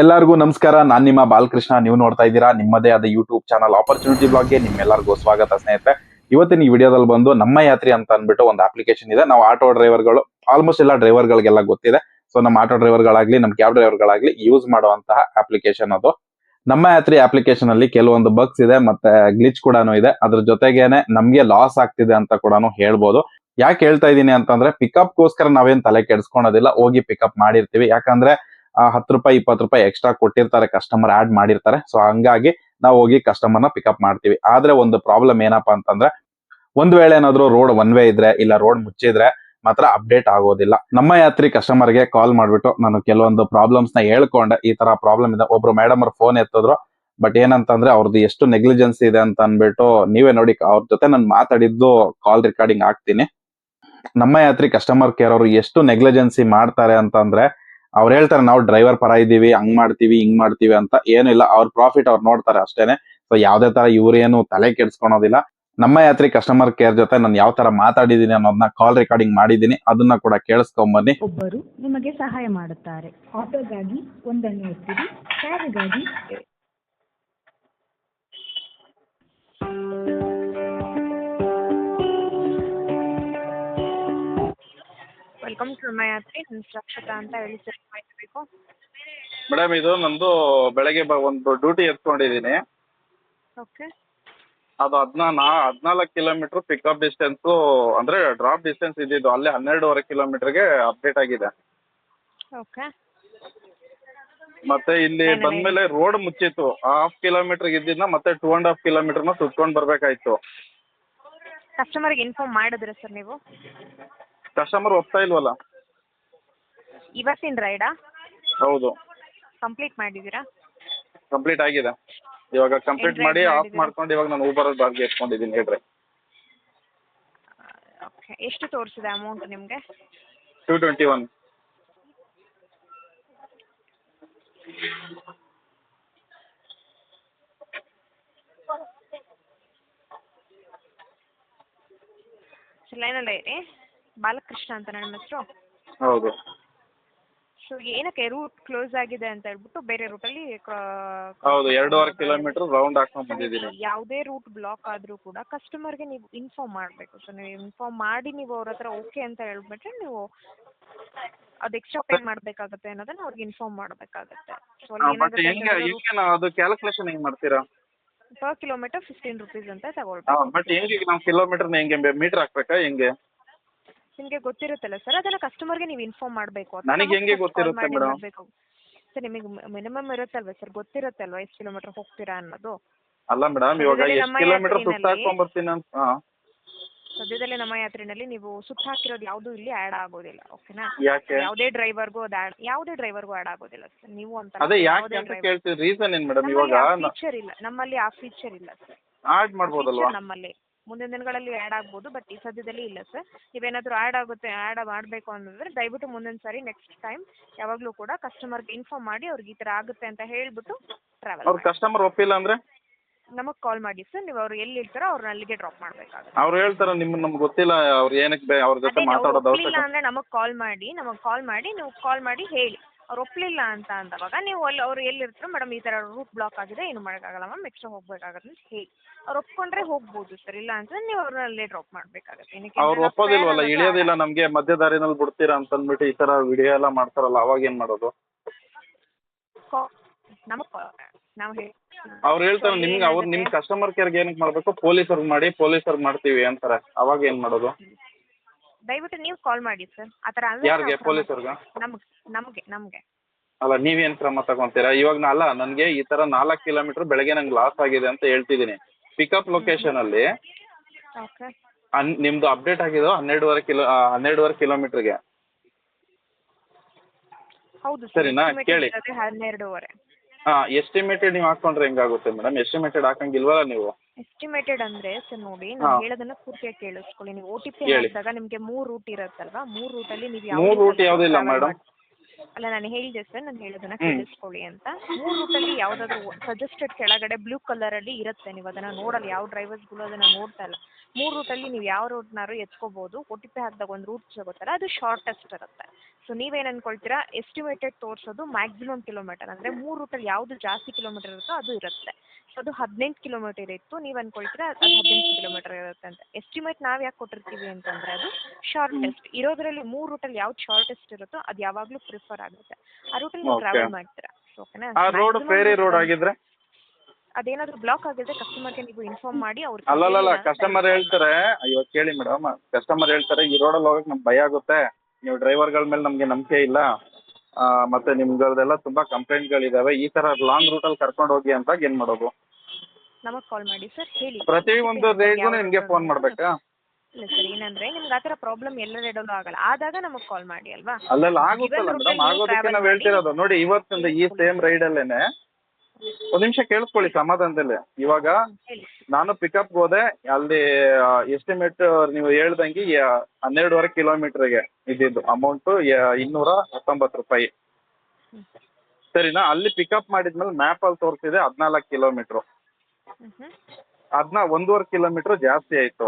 ಎಲ್ಲರಿಗೂ ನಮಸ್ಕಾರ. ನಾನ್ ನಿಮ್ಮ ಬಾಲಕೃಷ್ಣ. ನೀವು ನೋಡ್ತಾ ಇದ್ದೀರಾ ನಿಮ್ಮದೇ ಆದ ಯೂಟ್ಯೂಬ್ ಚಾನಲ್ ಆಪರ್ಚುನಿಟಿ ಬ್ಲಾಗ್ಗೆ ನಿಮ್ಮೆಲ್ಲರಿಗೂ ಸ್ವಾಗತ ಸ್ನೇಹಿತರೆ. ಇವತ್ತಿನ ಈ ವಿಡಿಯೋದಲ್ಲಿ ಬಂದು ನಮ್ಮ ಯಾತ್ರಿ ಅಂತ ಅಂದ್ಬಿಟ್ಟು ಒಂದು ಅಪ್ಲಿಕೇಶನ್ ಇದೆ. ನಾವು ಆಟೋ ಡ್ರೈವರ್ಗಳು ಆಲ್ಮೋಸ್ಟ್ ಎಲ್ಲ ಡ್ರೈವರ್ಗಳಿಗೆಲ್ಲ ಗೊತ್ತಿದೆ. ಸೊ ನಮ್ಮ ಆಟೋ ಡ್ರೈವರ್ಗಳಾಗ್ಲಿ ನಮ್ಮ ಕ್ಯಾಬ್ ಡ್ರೈವರ್ಗಳಾಗ್ಲಿ ಯೂಸ್ ಮಾಡುವಂತಹ ಅಪ್ಲಿಕೇಶನ್ ಅದು. ನಮ್ಮ ಯಾತ್ರಿ ಅಪ್ಲಿಕೇಶನ್ ಅಲ್ಲಿ ಕೆಲವೊಂದು ಬಗ್ಸ್ ಇದೆ ಮತ್ತೆ ಗ್ಲಿಚ್ ಕೂಡ ಇದೆ. ಅದ್ರ ಜೊತೆಗೇನೆ ನಮ್ಗೆ ಲಾಸ್ ಆಗ್ತಿದೆ ಅಂತ ಕೂಡ ಹೇಳ್ಬೋದು. ಯಾಕೆ ಹೇಳ್ತಾ ಇದ್ದೀನಿ ಅಂತಂದ್ರೆ ಪಿಕಪ್ ಗೋಸ್ಕರ ನಾವೇನ್ ತಲೆ ಕೆಡ್ಸ್ಕೊಳೋದಿಲ್ಲ. ಹೋಗಿ ಪಿಕಪ್ ಮಾಡಿರ್ತೀವಿ. ಯಾಕಂದ್ರೆ ಹತ್ತು ರೂಪಾಯಿ, ಇಪ್ಪತ್ತು ರೂಪಾಯಿ ಎಕ್ಸ್ಟ್ರಾ ಕೊಟ್ಟಿರ್ತಾರೆ ಕಸ್ಟಮರ್ ಆಡ್ ಮಾಡಿರ್ತಾರೆ. ಸೊ ಹಂಗಾಗಿ ನಾವು ಹೋಗಿ ಕಸ್ಟಮರ್ನ ಪಿಕಪ್ ಮಾಡ್ತೀವಿ. ಆದ್ರೆ ಒಂದು ಪ್ರಾಬ್ಲಮ್ ಏನಪ್ಪಾ ಅಂತಂದ್ರೆ, ಒಂದ್ ವೇಳೆ ಏನಾದ್ರು ರೋಡ್ ಒನ್ ವೇ ಇದ್ರೆ, ಇಲ್ಲ ರೋಡ್ ಮುಚ್ಚಿದ್ರೆ ಮಾತ್ರ ಅಪ್ಡೇಟ್ ಆಗೋದಿಲ್ಲ. ನಮ್ಮ ಯಾತ್ರಿ ಕಸ್ಟಮರ್ಗೆ ಕಾಲ್ ಮಾಡ್ಬಿಟ್ಟು ನಾನು ಕೆಲವೊಂದು ಪ್ರಾಬ್ಲಮ್ಸ್ನ ಹೇಳ್ಕೊಂಡೆ. ಈ ತರ ಪ್ರಾಬ್ಲಮ್ ಇದೆ. ಒಬ್ರು ಮೇಡಮ್ ಅವ್ರ ಫೋನ್ ಎತ್ತಿದ್ರು. ಬಟ್ ಏನಂತಂದ್ರೆ ಅವ್ರದ್ದು ಎಷ್ಟು ನೆಗ್ಲಿಜೆನ್ಸ್ ಇದೆ ಅಂತ ಅನ್ಬಿಟ್ಟು ನೀವೇ ನೋಡಿ, ಅವ್ರ ಜೊತೆ ನಾನು ಮಾತಾಡಿದ್ದು ಕಾಲ್ ರೆಕಾರ್ಡಿಂಗ್ ಹಾಕ್ತೀನಿ. ನಮ್ಮ ಯಾತ್ರಿ ಕಸ್ಟಮರ್ ಕೇರ್ ಅವರು ಎಷ್ಟು ನೆಗ್ಲಿಜೆನ್ಸಿ ಮಾಡ್ತಾರೆ ಅಂತಂದ್ರೆ ಅವ್ರು ಹೇಳ್ತಾರೆ, ನಾವು ಡ್ರೈವರ್ ಪರ ಇದ್ದೀವಿ, ಹಂಗ್ ಮಾಡ್ತೀವಿ, ಹಿಂಗ್ ಮಾಡ್ತೀವಿ ಅಂತ ಏನಿಲ್ಲ, ಅವ್ರ ಪ್ರಾಫಿಟ್ ಅವ್ರು ನೋಡ್ತಾರೆ ಅಷ್ಟೇನೆ. ಸೊ ಯಾವ್ದೇ ತರ ಇವ್ರೇನು ತಲೆ ಕೆಡ್ಸ್ಕೊಳೋದಿಲ್ಲ. ನಮ್ಮ ಯಾತ್ರಿ ಕಸ್ಟಮರ್ ಕೇರ್ ಜೊತೆ ನಾನು ಯಾವ ತರ ಮಾತಾಡಿದೀನಿ ಅನ್ನೋದನ್ನ ಕಾಲ್ ರೆಕಾರ್ಡಿಂಗ್ ಮಾಡಿದೀನಿ. ಅದನ್ನ ಕೂಡ ಕೇಳಿಸ್ಕೊಂಬನ್ನಿ. ಒಬ್ಬರು ನಿಮಗೆ ಸಹಾಯ ಮಾಡುತ್ತಾರೆ. ಆಟೋಗಾಗಿ ಒಂದನ್ನು ಒತ್ತಿರಿ welcome to my Yatri Rakshata ಅಂತ ಹೇಳಿ ಸರ್ ಮಾಹಿತಿ ಬೇಕು ಮೇಡಮ್ ಇದು ನಂದು ಬೆಳಗ್ಗೆ ಬ- ಒಂದು ಡ್ಯೂಟಿ ಎತ್ಕೊಂಡಿದ್ದೀನಿ. ಓಕೆ ಅದು ಹದ್ನಾ ಹದಿನಾಲ್ಕು ಕಿಲೋಮೀಟರ್ ಪಿಕಪ್ ಡಿಸ್ಟೆನ್ಸ್ ಅಂದ್ರೆ ಡ್ರಾಪ್ ಡಿಸ್ಟೆನ್ಸ್ ಇದ್ದಿದ್ದು ಅಲ್ಲೇ ಹನ್ನೆರಡೂವರೆ ಕಿಲೋಮೀಟರ್ಗೆ ಅಪ್ಡೇಟ್ ಆಗಿದೆ. ಓಕೆ ಮತ್ತೆ ಇಲ್ಲಿ ಬಂದ ಬಂದ್ಮೇಲೆ ರೋಡ್ ಮುಚ್ಚಿತ್ತು. ಹಾಫ್ ಕಿಲೋಮೀಟರ್ ಇದ್ದಿದ್ನ ಮತ್ತೆ ಟೂ ಅಂಡ್ ಹಾಫ್ ಕಿಲೋಮೀಟರ್ನ ಸುತ್ಕೊಂಡು ಬರ್ಬೇಕಾಯ್ತು. ಕಸ್ಟಮರ್ಗೆ ಇನ್ಫಾರ್ಮ್ ಮಾಡಿದ್ರೆ ಸರ್ ನೀವು? ಕಸ್ಟಮರ್ ಒಪ್ತಾ ಇಲ್ವಲ್ಲ? ಇವತ್ತಿನ ರೈಡಾ ಹೌದು. ಕಂಪ್ಲೀಟ್ ಮಾಡಿದ್ದೀರಾ? ಕಂಪ್ಲೀಟ್ ಆಗಿದೆ. ಇವಾಗ ಕಂಪ್ಲೀಟ್ ಏನ್ ಮಾಡಿ ಆಫ್ ಮಾಡಿದ್ದೀರಾ? ಮಾಡ್ಕೊಂಡು ಇವಾಗ ನಾನು ಊಬರ್ ಬಾರ್ಗೆ ಎತ್ಕೊಂಡಿದ್ದೀನಿ ಹೇಳ್ರಿ. ಓಕೆ ಎಷ್ಟು ತೋರಿಸಿದೆ ಅಮೌಂಟ್ ನಿಮಗೆ? ಟೂ ಟ್ವೆಂಟಿ ಒನ್ ಲೈನಲ್ಲೇ ಇರಿ ಬಾಲಕೃಷ್ಣ ಅಂತ ನನ್ನ ಹೆಸರು. ಹೌದು. ಸೊ ಏನಕ್ಕೆ ರೂಟ್ ಕ್ಲೋಸ್ ಆಗಿದೆ ಅಂತ ಹೇಳ್ಬಿಟ್ಟು ಬೇರೆ ರೂಟಲ್ಲಿ ಹೌದು ಎರಡೂವರೆ ಕಿಲೋಮೀಟರ್ ರೌಂಡ್ ಹಾಕೊಂಡ್ ಬಂದಿದ್ದೀನಿ. ಯಾವುದೇ ರೂಟ್ ಬ್ಲಾಕ್ ಆದ್ರೂ ಕೂಡ ಕಸ್ಟಮರ್ಗೆ ನೀವು ಇನ್ಫಾರ್ಮ್ ಮಾಡಬೇಕು. ಸೊ ನೀವು ಇನ್ಫಾರ್ಮ್ ಮಾಡಿ ನೀವು ಅವ್ರ ಹತ್ರ ಓಕೆ ಅಂತ ಹೇಳ್ಬಿಟ್ರೆ ನೀವು ಅದು ಎಕ್ಸ್ಟ್ರಾ ಪೇ ಮಾಡಬೇಕಾಗುತ್ತೆ ಅನ್ನೋದನ್ನ ಅವ್ರಿಗೆ ಇನ್ಫಾರ್ಮ್ ಮಾಡಬೇಕಾಗುತ್ತೆ. ಸೊ ಮತ್ತೆ ಹೆಂಗೆ ಹೆಂಗೆ ನಾವು ಅದು ಕ್ಯಾಲ್ಕುಲೇಷನ್ ಹೆಂಗ್ ಮಾಡ್ತೀರಾ? ಪರ್ ಕಿಲೋಮೀಟರ್ ಫಿಫ್ಟೀನ್ ರುಪೀಸ್ ಅಂತ ತಗೊಳ್ಬೇಕು. ಬಟ್ ಹೆಂಗೆ ನಾವು ಕಿಲೋಮೀಟರ್ನ ಹೆಂಗೆ ಮೀಟರ್ ಹಾಕ್ಬೇಕಾ ಹೆಂಗೆ? ನಿಮಗೆ ಗೊತ್ತಿರುತ್ತಲ್ಲ ಸರ್ ಅದನ್ನ ಕಸ್ಟಮರ್ಗೆ ನೀವು ಇನ್ಫಾರ್ಮ್ ಮಾಡಬೇಕು. ನನಗೆ ಹೆಂಗೆ ಗೊತ್ತಿರುತ್ತೆ ಮೇಡಮ್ ಸರ್ ನಿಮಗೆ ಮಿನಿಮಮ್ ಇರುತ್ತಲ್ವಾ ಸರ್ ಗೊತ್ತಿರುತ್ತಲ್ವಾ ಎಷ್ಟು ಕಿಲೋಮೀಟರ್ ಹೋಗ್ತೀರಾ ಅನ್ನೋದು? ಅಲ್ಲ ಮೇಡಮ್ ಇವಾಗ ಸದ್ಯದಲ್ಲಿ ಎಷ್ಟು ನಮ್ಮ ಕಿಲೋಮೀಟರ್ ಸುತ್ತಾಕೊಂಡ್ ಬರ್ತೀನಿ ಅಂತ ಸದ್ಯದಲ್ಲೇ ನಮ್ಮ ಯಾತ್ರೆನಲ್ಲಿ ನೀವು ಸುತ್ತ ಹಾಕಿರೋದು ಯಾವುದು ಇಲ್ಲಿ ಆಡ್ ಆಗೋದಿಲ್ಲ ಓಕೆನಾ ಯಾಕೆ? ಯಾವುದೇ ಡ್ರೈವರ್ಗೂ ಅದು ಆ್ಯಡ್ ಯಾವುದೇ ಡ್ರೈವರ್ಗೂ ಆಡ್ ಆಗೋದಿಲ್ಲ ಸರ್ ನೀವು ಅಂತ ಅದೇ ಯಾಕೆ ಅಂತ ಕೇಳ್ತೀವಿ ರೀಸನ್ ಏನು ಮೇಡಮ್ ಇವಾಗ? ಫೀಚರ್ ಇಲ್ಲ ನಮ್ಮಲ್ಲಿ ಆ ಫೀಚರ್ ಇಲ್ಲ ಸರ್ ಆಡ್ ಮಾಡ್ಬೋದಲ್ವಾ? ನಮ್ಮಲ್ಲಿ. ಮುಂದಿನ ದಿನಗಳಲ್ಲಿ ಆ್ಯಡ್ ಆಗ್ಬೋದು ಬಟ್ ಈ ಸದ್ಯದಲ್ಲಿ ಇಲ್ಲ ಸರ್ ನೀವೇನಾದರೂ ಆ್ಯಡ್ ಆಗುತ್ತೆ ಆ್ಯಡ್ ಮಾಡಬೇಕು ಅಂತಂದ್ರೆ ದಯವಿಟ್ಟು ಮುಂದಿನ ಸಾರಿ ನೆಕ್ಸ್ಟ್ ಟೈಮ್ ಯಾವಾಗಲೂ ಕೂಡ ಕಸ್ಟಮರ್ಗೆ ಇನ್ಫಾರ್ಮ್ ಮಾಡಿ ಅವ್ರಿಗೆ ಈ ಥರ ಆಗುತ್ತೆ ಅಂತ ಹೇಳ್ಬಿಟ್ಟು ಟ್ರಾವೆಲ್ ಅವ್ರ ಕಸ್ಟಮರ್ ಒಪ್ಪಿಲ್ಲ ಅಂದ್ರೆ? ನಮಗೆ ಕಾಲ್ ಮಾಡಿ ಸರ್ ನೀವು ಅವ್ರು ಎಲ್ಲಿ ಇರ್ತಾರೋ ಅವ್ರನ್ನ ಅಲ್ಲಿಗೆ ಡ್ರಾಪ್ ಮಾಡಬೇಕಾಗುತ್ತೆ. ಅವ್ರು ಹೇಳ್ತಾರ ನಿಮ್ಮ ನಮ್ಗೆ ಗೊತ್ತಿಲ್ಲ ಅವ್ರು ಏನಕ್ಕೆ ಬೇ ಅವ್ರ ಜೊತೆ ಮಾತಾಡೋದು ಅವಶ್ಯಕ ಅಂದ್ರೆ ನಮಗೆ ಕಾಲ್ ಮಾಡಿ ನಮಗೆ ಕಾಲ್ ಮಾಡಿ ನೀವು ಕಾಲ್ ಮಾಡಿ ಹೇಳಿ. ಅವ್ರು ಒಪ್ಲಿಲ್ಲ ಅಂತ ಅಂದವಾಗ ನೀವು ಅಲ್ಲಿ ಅವ್ರು ಎಲ್ಲಿರ್ತಾರೋ ಮೇಡಮ್ ಈ ಥರ ರೂಟ್ ಬ್ಲಾಕ್ ಆಗಿದೆ ಏನು ಮಾಡೋಕ್ಕಾಗಲ್ಲ ಮ್ಯಾಮ್ ಎಕ್ಸ್ಟ್ರಾ ಹೋಗ್ಬೇಕಾಗತ್ತೆ ಅಂತ ಹೇಳಿ. ಅವ್ರು ಒಪ್ಕೊಂಡ್ರೆ ಹೋಗ್ಬೋದು ಸರ್ ಇಲ್ಲ ಅಂತಂದ್ರೆ ನೀವು ಅವ್ರನ್ನ ಅಲ್ಲೇ ಡ್ರಾಪ್ ಮಾಡಬೇಕಾಗತ್ತೆ. ಅವ್ರು ಒಪ್ಪೋದಿಲ್ವಲ್ಲ ಇಳಿಯೋದಿಲ್ಲ ನಮಗೆ ಮಧ್ಯ ದಾರಿನಲ್ಲಿ ಬಿಡ್ತೀರಾ ಅಂತ ಅಂದ್ಬಿಟ್ಟು ಈ ಥರ ವಿಡಿಯೋ ಎಲ್ಲ ಮಾಡ್ತಾರಲ್ಲ ಅವಾಗ ಏನು ಮಾಡೋದು? ನಾವು ಅವ್ರು ಹೇಳ್ತಾರೆ ನಿಮ್ಗೆ ಅವ್ರು ನಿಮ್ ಕಸ್ಟಮರ್ ಕೇರ್ಗೆ ಏನಕ್ಕೆ ಮಾಡ್ಬೇಕು? ಪೊಲೀಸರ್ಗೆ ಮಾಡಿ ಪೊಲೀಸರ್ಗೆ ಮಾಡ್ತೀವಿ ಅಂತಾರೆ. ಅವಾಗ ಏನು ಮಾಡೋದು? ದಯವಿಟ್ಟು ನೀವು ಕಾಲ್ ಮಾಡಿ ಸರ್ ಆ ಥರ ಯಾರಿಗೆ? ಪೊಲೀಸರಿಗೆ? ನಮ್ಗೆ ನಮಗೆ ನಮಗೆ. ಅಲ್ಲ ನೀವೇನ್ ಕ್ರಮ ತಗೊಂತೀರಾ? ಇವಾಗ ನಾ- ಅಲ್ಲ ನನಗೆ ಈ ತರ ನಾಲ್ಕು ಕಿಲೋಮೀಟರ್ ಬೆಳಗ್ಗೆ ನಂಗೆ ಲಾಸ್ ಆಗಿದೆ ಅಂತ ಹೇಳ್ತಿದ್ದೀನಿ. ಪಿಕಪ್ ಲೊಕೇಶನ್ ಅಲ್ಲಿ ಓಕೆ ಅನ್ ನಿಮ್ದು ಅಪ್ಡೇಟ್ ಆಗಿದ್ದು ಹನ್ನೆರಡುವರೆ ಕಿಲೋ ಆ, ಹನ್ನೆರಡುವರೆ ಕಿಲೋಮೀಟರ್ಗೆ ಹೌದು ಸರಿನಾ? ಕೇಳಿ. ಸರ್ ಹನ್ನೆರಡೂವರೆ. ಹಾ ಎಸ್ಟಿಮೇಟೆಡ್ ನೀವು ಹಾಕೊಂಡ್ರೆ ಹೆಂಗಾಗುತ್ತೆ ಮೇಡಮ್ ಎಸ್ಟಿಮೇಟೆಡ್ ಹಾಕಂಗಿಲ್ವಲ್ಲ ನೀವು? ಎಸ್ಟಿಮೇಟೆಡ್ ಅಂದ್ರೆ ಸರ್ ನೋಡಿ. ನಾನು ಹೇಳೋದನ್ನ ಪೂರ್ತಿಯಾಗಿ ಕೇಳಿಸ್ಕೊಳ್ಳಿ. ನೀವು ಓ ಟಿ ಪಿ ಹಾಕಿದಾಗ ನಿಮಗೆ ಮೂರು ರೂಟ್ ಇರುತ್ತಲ್ವಾ? ಮೂರು ರೂಟಲ್ಲಿ ನೀವು ಮೂರು ರೂಟ್ ಯಾವ್ದಿಲ್ಲ ಮೇಡಮ್ ಅಲ್ಲ ನಾನು ಹೇಳಿದೆ ಸರ್ ನಾನು ಹೇಳೋದನ್ನ ಕೇಳಿಸ್ಕೊಳ್ಳಿ ಅಂತ. ಮೂರು ಅಲ್ಲಿ ಯಾವುದಾದ್ರೂ ಸಜೆಸ್ಟೆಡ್ ಕೆಳಗಡೆ ಬ್ಲೂ ಅಲ್ಲಿ ಇರುತ್ತೆ. ನೀವು ಅದನ್ನ ನೋಡಲ್ಲ ಯಾವ ಡ್ರೈವರ್ಸ್ಗಳು ಅದನ್ನ ನೋಡ್ತಾ ಇಲ್ಲ. ಮೂರು ರೂಟಲ್ಲಿ ನೀವು ಯಾವ ರೂಟ್ನಾರು ಟಿ ಪಿ ಹಾಕಿದಾಗ ಒಂದು ರೂಟ್ ಸಿಗುತ್ತಲ್ಲ ಅದು ಶಾರ್ಟೆಸ್ಟ್ ಇರುತ್ತೆ. ಸೊ ನೀವೇನ್ ಅನ್ಕೊಳ್ತೀರಾ ಎಸ್ಟಿಮೇಟೆಡ್ ತೋರಿಸೋದು ಮ್ಯಾಕ್ಸಿಮಮ್ ಕಿಲೋಮೀಟರ್ ಅಂದ್ರೆ ಮೂರು ರೂಟಲ್ಲಿ ಯಾವುದು ಜಾಸ್ತಿ ಕಿಲೋಮೀಟರ್ ಇರುತ್ತೋ ಅದು ಇರುತ್ತೆ. ಸೊ ಅದು ಹದಿನೆಂಟು ಕಿಲೋಮೀಟರ್ ಇತ್ತು. ನೀವು ಅನ್ಕೊಳ್ತೀರಾ ಅದು ಹದಿನೆಂಟು ಕಿಲೋಮೀಟರ್ ಇರುತ್ತೆ ಅಂತ. ಎಸ್ಟಿಮೇಟ್ ನಾವು ಯಾಕೆ ಕೊಟ್ಟಿರ್ತೀವಿ ಅಂತಂದ್ರೆ ಅದು ಶಾರ್ಟೆಸ್ಟ್ ಇರೋದ್ರಲ್ಲಿ ಮೂರು ರೂಟಲ್ಲಿ ಯಾವ್ದು ಶಾರ್ಟೆಸ್ಟ್ ಇರುತ್ತೋ ಅದು ಯಾವಾಗಲೂ ಪ್ರಿಫರ್ ಆಗುತ್ತೆ. ಆ ರೂಟಲ್ಲಿ ನೀವು. ಟ್ರಾವೆಲ್ ಮಾಡ್ತೀರಾ. ಓಕೆನಾ ಬ್ಲಾಕ್ ರೋಡ್ ಫೇರಿ ರೋಡ್ ಆಗಿದ್ರೆ? ಅದೇನಾದರೂ ಬ್ಲಾಕ್ ಆಗಿದ್ರೆ ಕಸ್ಟಮರ್ಗೆ ನೀವು ಇನ್ಫಾರ್ಮ್ ಮಾಡಿ ಅವ್ರು ಅಲ್ಲ ಅಲ್ಲ ಕಸ್ಟಮರ್ ಹೇಳ್ತಾರೆ. ಅಯ್ಯೋ ಕೇಳಿ ಮೇಡಮ್ ಕಸ್ಟಮರ್ ಹೇಳ್ತಾರೆ ಈ ರೋಡಲ್ಲಿ ಹೋಗಕ್ಕೆ ನಮ್ಗೆ ಭಯ ಆಗುತ್ತೆ. ನೀವು ಡ್ರೈವರ್ಗಳ ಮೇಲೆ ನಮಗೆ ನಂಬಿಕೆ ಇಲ್ಲ. ಮತ್ತೆ ನಿಮ್ಗದೆಲ್ಲ ತುಂಬಾ ಕಂಪ್ಲೇಂಟ್ಗಳಿದಾವೆ. ಈ ತರ ಲಾಂಗ್ ರೂಟಲ್ಲಿ ಕರ್ಕೊಂಡು ಹೋಗಿ ಅಂತ ಏನ್ ಮಾಡೋದು? ನಮಗೆ ಕಾಲ್ ಮಾಡಿ ಸರ್ ಹೇಳಿ. ಪ್ರತಿ ಒಂದು ರೇಟ್ಗೂ ನಿಮಗೆ ಫೋನ್ ಮಾಡಬೇಕಾ? ಇಲ್ಲ ಸರ್ ಏನಂದ್ರೆ ನಿಮ್ಗೆ ಆ ಥರ ಪ್ರಾಬ್ಲಮ್ ಎಲ್ಲ ರೇಡಲ್ಲೂ ಆಗಲ್ಲ. ಆದಾಗ ನಮಗೆ ಕಾಲ್ ಮಾಡಿ ಅಲ್ವಾ? ಅಲ್ಲಲ್ಲ ಆಗುತ್ತಲ್ಲ ಮೇಡಮ್ ಆಗೋದಕ್ಕೆ ನಾವು ಹೇಳ್ತಿರೋದು. ನೋಡಿ ಇವತ್ತಿಂದ ಈ ಸೇಮ್ ರೈಡಲ್ಲೇನೆ ಒಂದ್ ನಿಮಿಷ ಕೇಳಿಸ್ಕೊಳ್ಳಿ ಸಮಾಧಾನದಲ್ಲಿ. ಇವಾಗ ನಾನು ಪಿಕಪ್ ಹೋದೆ ಅಲ್ಲಿ ಎಸ್ಟಿಮೇಟ್ ನೀವು ಹೇಳ್ದಂಗೆ ಹನ್ನೆರಡುವರೆ ಕಿಲೋಮೀಟರ್ಗೆ ಇದ್ದಿದ್ದು. ಅಮೌಂಟು ಇನ್ನೂರ ಹತ್ತೊಂಬತ್ತು ರೂಪಾಯಿ. ಸರಿನಾ? ಅಲ್ಲಿ ಪಿಕಪ್ ಮಾಡಿದ್ಮೇಲೆ ಮ್ಯಾಪಲ್ಲಿ ತೋರಿಸಿದೆ ಹದಿನಾಲ್ಕು ಕಿಲೋಮೀಟ್ರು ಅದನ್ನ ಒಂದೂವರೆ ಕಿಲೋಮೀಟರ್ ಜಾಸ್ತಿ ಆಯಿತು.